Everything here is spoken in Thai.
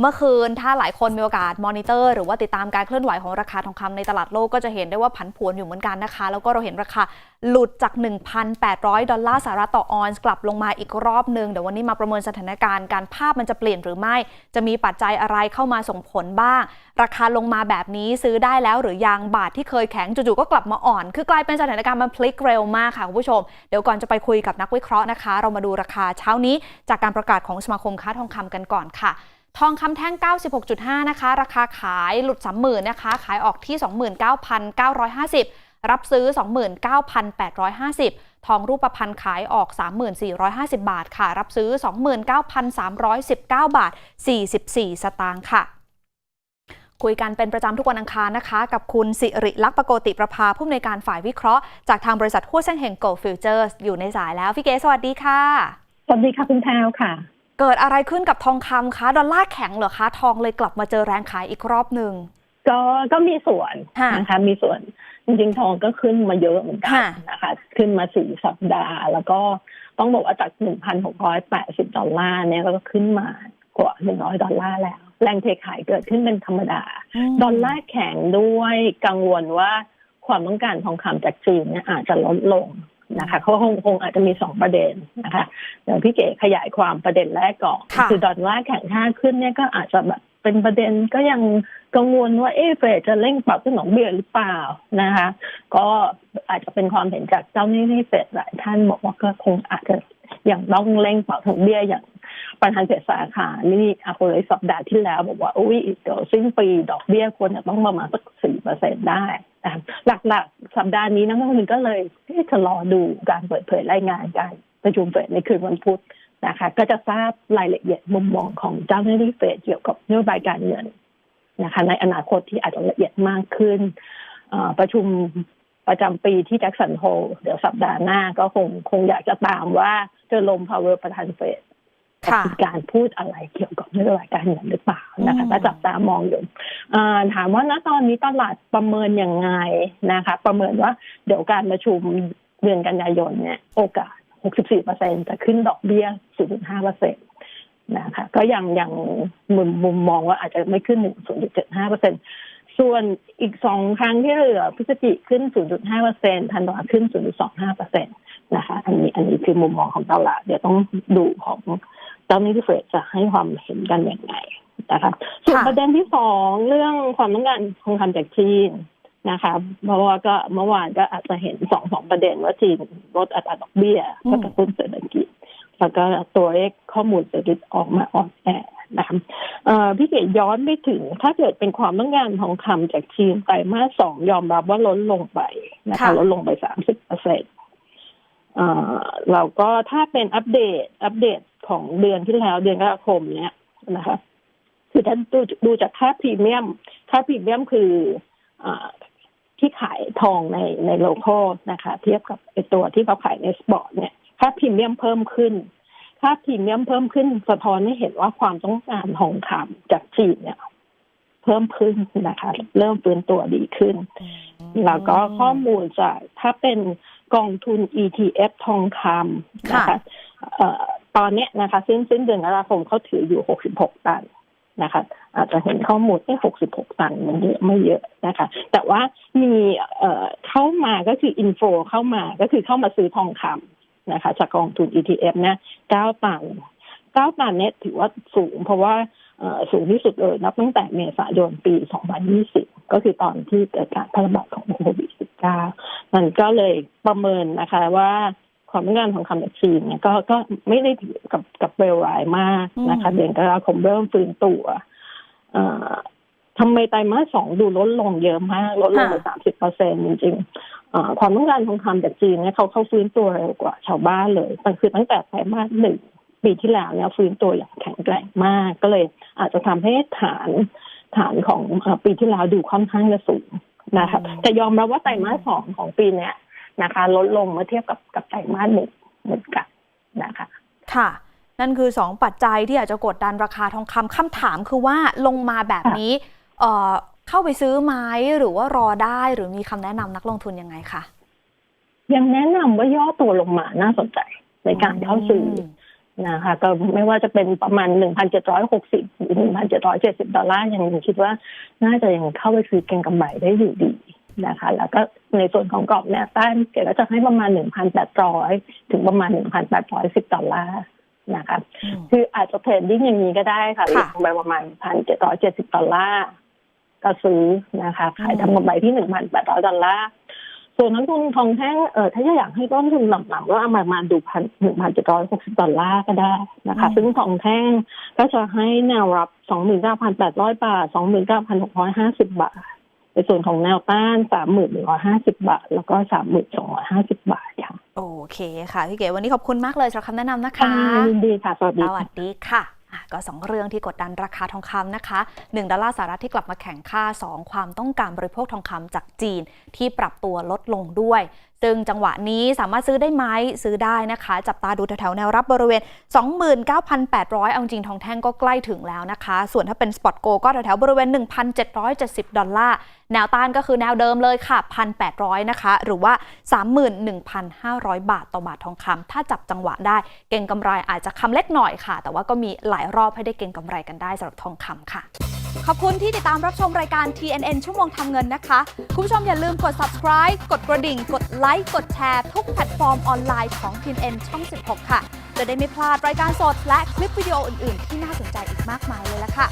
เมื่อคืนถ้าหลายคนมีโอกาสมอนิเตอร์หรือว่าติดตามการเคลื่อนไหวของราคาทองคำในตลาดโลกก็จะเห็นได้ว่าผันผวนอยู่เหมือนกันนะคะ แล้วก็เราเห็นราคาหลุดจาก 1,800 ดอลลาร์สหรัฐต่อออนซ์กลับลงมาอีกรอบหนึ่งเดี๋ยววันนี้มาประเมินสถานการณ์การภาพมันจะเปลี่ยนหรือไม่ จะมีปัจจัยอะไรเข้ามาส่งผลบ้าง ราคาลงมาแบบนี้ซื้อได้แล้วหรือยังบาทที่เคยแข็งจู่ๆก็กลับมาอ่อน คือกลายเป็นสถานการณ์มันพลิกเร็วมากค่ะคุณผู้ชมเดี๋ยวก่อนจะไปคุยกับนักวิเคราะห์นะคะ เรามาดูราคาเช้านี้จากการประกาศของสมาคมค้าทองคำกันก่อนค่ะ ทองคำแท่ง 96.5 นะคะ ราคาขายหลุด 30,000นะคะ ขายออกที่ 29,950 รับซื้อ 29,850 ทองรูปพรรณขายออก 3,450 บาทค่ะ รับซื้อ 29,319 บาท 44 สตางค์ค่ะคุยกันเป็นประจำทุกวันอังคารนะคะ กับคุณสิริลักษณ์ปโกติประภาผู้อำนวยการฝ่ายวิเคราะห์ จากทางบริษัทหุ้นเส้นเฮงโกลฟิวเจอร์อยู่ในสายแล้ว พี่เก๋สวัสดีค่ะ สวัสดีค่ะ คุณแพรวค่ะ เกิดอะไรขึ้นกับทองคำคะ ดอลลาร์แข็งเหรอคะ ทองเลยกลับมาเจอแรงขายอีกรอบหนึ่งก็ก็มีส่วนค่ะนะคะมีส่วนจริงๆทองก็ขึ้นมาเยอะเหมือนกัค่ะนะคะ ขึ้นมาสี่สัปดาห์ แล้วก็ต้องบอกว่าจากหนึ่งพันหกร้อยแปดสิบดอลลาร์เนี่ยก็ขึ้นมากว่าหนึ่งร้อยดอลลาร์แล้ว แรงเทขายเกิดขึ้นเป็นธรรมดา ดอลลาร์แข็งด้วยกังวลว่าความต้องการทองคำจากจีนเนี่ยอาจจะลดลง นะคะเขาคงคงอาจจะมีสองประเด็นนะคะเดี๋ยวพี่เก๋ขยายความประเด็นแรกก่อนค่ะอดอลลาร์แข็งค่าขึ้นเนี่ยก็อาจจะแบบเป็นประเด็นก็ยังกังวลว่าเอ๊ะเฟดจะเร่งปรับขึ้นดอกเบี้ยหรือเปล่านะคะ ก็อาจจะเป็นความเห็นจากเจ้าหนี้ที่เฟดหลายท่านบอกว่าก็คงอาจจะยังต้องเร่งปรับดอกเบี้ยอย่างประธานเฟดสาขานี่อาโปเลยสัปดาห์ที่แล้วบอกว่าอุ้ยเดี๋ยวสิ้นปีดอกเบี้ยควรจะต้องประมาณสักสี่เปอร์เซ็นได้นะคะหลักๆ สัปดาห์นี้นักลงทุนก็เลยเอ๊ะ จะรอดูการเปิดเผยรายงานการประชุมเฟดในคืนวันพุธนะคะ ก็จะทราบรายละเอียดมุมมองของเจ้าหน้าที่เฟดเกี่ยวกับนโยบายการเงินนะคะ ในอนาคตที่อาจจะละเอียดมากขึ้นเอ่อประชุมประจำปีที่แจ็คสันโฮลเดี๋ยวสัปดาห์หน้าก็คงคงอยากจะตามว่าเจอลมพาวเวอร์ประธานเฟดค่ะมีการพูดอะไรเกี่ยวกับนโยบายการเงินหรือเปล่านะคะอืมก็จับตามองอยู่อ่า ถามว่าณตอนนี้ตลาดประเมินยังไงนะคะ ประเมินว่าเดี๋ยวการประชุมเดือนกันยายนเนี่ยโอกาส 64เปอร์เซ็นจะขึ้นดอกเบี้ย 0.5เปอร์เซ็นนะคะก็ยังยังมุมมุมมองว่าอาจจะไม่ขึ้น 0.75เปอร์เซ็นส่วนอีกสองครั้งที่เหลือพฤศจิขึ้น 0.5เปอร์เซ็นธันวาขึ้น 0.25เปอร์เซ็นนะคะ อันนี้อันนี้คือมุมมองของตลาด เดี๋ยวต้องดูของเจ้าหนี้ที่เฟดจะให้ความเห็นกันอย่างไร นะคะส่วนค่ะประเด็นที่สองเรื่องความต้องการทองคำจากจีนนะคะเพราะว่าก็เมื่อวานก็อาจจะเห็นสองสองประเด็นว่าจีนลดอัตราดอกเบี้ยเพื่อกระตุ้นเศรษฐกิจ แล้วก็ตัวเลขข้อมูลเศรษฐกิจออกมาอ่อนแอนะคะเอ่อพี่เกดย้อนไปถึง ถ้าเกิดเป็นความต้องการทองคำจากจีนไตรมาสสองยอมรับว่าลดลงไปนะคะค่ะลดลงไปสามสิบเปอร์เซ็นต์เอ่อเราก็ถ้าเป็นอัปเดตอัปเดตของเดือนที่แล้วเดือนกรกฎาคมเนี่ยนะคะ คือท่านดูดูจากค่าพรีเมียม ค่าพรีเมียมคืออาที่ขายทองในในโลคอลนะคะ เทียบกับไอตัวที่เขาขายในสปอร์ตเนี่ยค่าพรีเมียมเพิ่มขึ้น ค่าพรีเมียมเพิ่มขึ้น สะท้อนให้เห็นว่าความต้องการทองคำจากจีนเนี่ย เพิ่มขึ้นนะคะ เริ่มฟื้นตัวดีขึ้น แล้วก็ข้อมูลจากถ้าเป็นกองทุน ETF ทองคำนะคะเอ่อตอนเนี้ยนะคะสิ้นสิ้นเดือนกรกฎาคมเขาถืออยู่ 66 ตัน นะคะอาจจะเห็นข้อมูลที่66ตันมันเยอะไม่เยอะนะคะ แต่ว่ามีเอ่อเข้ามาก็คืออินโฟเข้ามาก็คือเข้ามาซื้อทองคำนะคะ จากกองทุน ETF เนี่ย9ตัน9ตันเนี่ยถือว่าสูงเพราะว่าสูงที่สุดเลยนับตั้งแต่เมษายนปี 2020 ก็คือตอนที่เกิดการแพร่ระบาดของโควิด -19 มันก็เลยประเมินนะคะว่า ความต้องการของคำจากจีนเนี่ยก็ก็ไม่ได้ถือกับกับเวลร้ายมากนะคะอืมเดือนกรกฎาคมเริ่มฟื้นตัวเอ่อทำไมไตรมาสสองดูลดลงเยอะมากลดลงไป30เปอร์เซ็นจริงๆเอ่อความต้องการทองคำจากจีนเนี่ยเขาเขาฟื้นตัวเร็วกว่าชาวบ้านเลยตั้งคือตั้งแต่ไตรมาสหนึ่งปีที่แล้วเนี่ยฟื้นตัวอย่างแข็งแกร่งมากก็เลย อาจจะทำให้ฐานฐานของเอ่อปีที่แล้วดูค่อนข้างจะสูงนะคะอืมแต่ยอมรับว่าไตรมาสสองของปีเนี้ยนะคะ ลดลงเมื่อเทียบกับกับ ไตรมาสหนึ่งเหมือนกันนะคะ ค่ะ นั่นคือ 2 ปัจจัยที่อาจจะกดดันราคาทองคำคำถามคือว่าลงมาแบบนี้เอ่อเข้าไปซื้อไหมหรือว่ารอได้หรือมีคำแนะนำนักลงทุนยังไงคะยังแนะนำว่าย่อตัวลงมาน่าสนใจในการเข้าซื้อมนะคะก็ไม่ว่าจะเป็นประมาณ 1,760 หรือ 1,770 ดอลลาร์ยังคิดว่าน่าจะยังเข้าไปซื้อเก็งกำไรได้อยู่ดี นะคะ แล้วก็ในส่วนของกรอบแนวต้านเกดก็จะให้ประมาณ 1,800 ถึงประมาณ 1,810 ดอลลาร์นะคะอืมคืออาจจะเทรดดิ้งอย่างนี้ก็ได้ค่ะลค่ะงไปประมาณ 1,770 ดอลลาร์ก็ซื้อนะคะ ขายทำกำไรที่ 1,800 ดอลลาร์ส่วนนักลงทุนทองแท่งเออถ้าอยากให้ต้นทุนต่ำๆก็เอามามาดูพันหนึ่งพันเจ็ดร้อยหกสิบดอลลาร์ก็ได้นะคะอืมซึ่งทองแท่งก็จะให้แนวรับสองหมื่นเก้าพันแปดร้อยบาทสองหมื่นเก้าพันหกร้อยห้าสิบบาท ในส่วนของแนวต้านสามหมื่นหนึ่งร้อยห้าสิบบาท แล้วก็สามหมื่นสองร้อยห้าสิบบาทค่ะ โอเคค่ะ พี่เก๋วันนี้ขอบคุณมากเลยสำหรับคำแนะนำนะคะยินดีค่ะ สวัสดีสค่ะวัสดีค่ะอะก็ 2 เรื่องที่กดดันราคาทองคำนะคะ 1 ดอลลาร์สหรัฐที่กลับมาแข่งค่า 2 ความต้องการบริโภคทองคำจากจีนที่ปรับตัวลดลงด้วย ซึ่งจังหวะนี้สามารถซื้อได้ไหมซื้อได้นะคะ จับตาดูแถวๆแนวรับบริเวณ 29,800 เอาจริงทองแท่งก็ใกล้ถึงแล้วนะคะ ส่วนถ้าเป็นสปอตโกก็แถวๆบริเวณ 1,770 ดอลลาร์ แนวต้านก็คือแนวเดิมเลยค่ะ 1,800 นะคะ หรือว่า 31,500 บาทต่อบาททองคำถ้าจับจังหวะได้เก่งกำไรอาจจะคำเล็กหน่อยค่ะ แต่ว่าก็มีหลายรอบให้ได้เก่งกำไรกันได้สำหรับทองคำค่ะขอบคุณที่ติดตามรับชมรายการ TNN ชั่วโมงทำเงินนะคะ คุณผู้ชมอย่าลืมกด subscribe กดกระดิ่ง กดไลค์กดแชร์ทุกแพลตฟอร์มออนไลน์ของ TNN ช่อง 16 ค่ะ จะได้ไม่พลาดรายการสดและคลิปวิดีโออื่น ๆ ที่น่าสนใจอีกมากมายเลยละค่ะ